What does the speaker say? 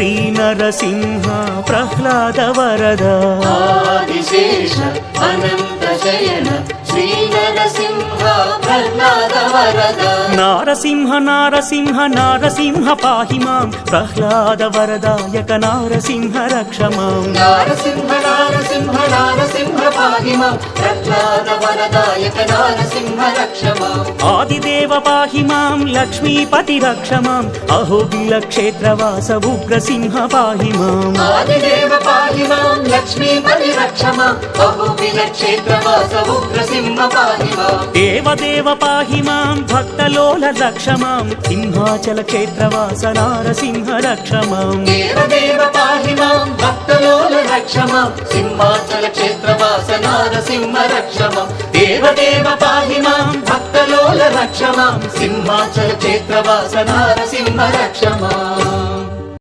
శ్రీ నరసింహ ప్రహ్లాద వరద ఆదిశేష అనంత శయన శ్రీ నరసింహ ప్రహ్లాద వరద నారసింహ నారసింహ నారసింహ పాహి మాం. ప్రహ్లాద వరదాయక నారసింహ రక్ష మాం. నారసింహ నారసింహ నారసింహ పాహిమ ప్రహ్లాద వరదాయక నారసింహ రక్షమ ఆదిదేవ పాహి మాం లక్ష్మీపతి రక్ష మాం అహోబిల క్షేత్రవాస ఉగ్రసింహ పాహి మాం ఆదిదేవ పాహిమాం లక్ష్మీపతి రక్షమ బహువిల క్షేత్రవాస ఉగ్రసింహ పాహిమ దేవదేవ పాహి మాం భక్తలోల రక్ష మాం సింహాచల క్షేత్రవాస నారసింహ రక్ష మాం దేవదేవ పాహిమాం భక్తలోల రక్షమ సింహాచల క్షేత్రవాస నారసింహ రక్షమ దేవదేవ పాహిమాం భక్తలోల రక్షమ సింహాచల క్షేత్రవాస నారసింహ రక్షమ.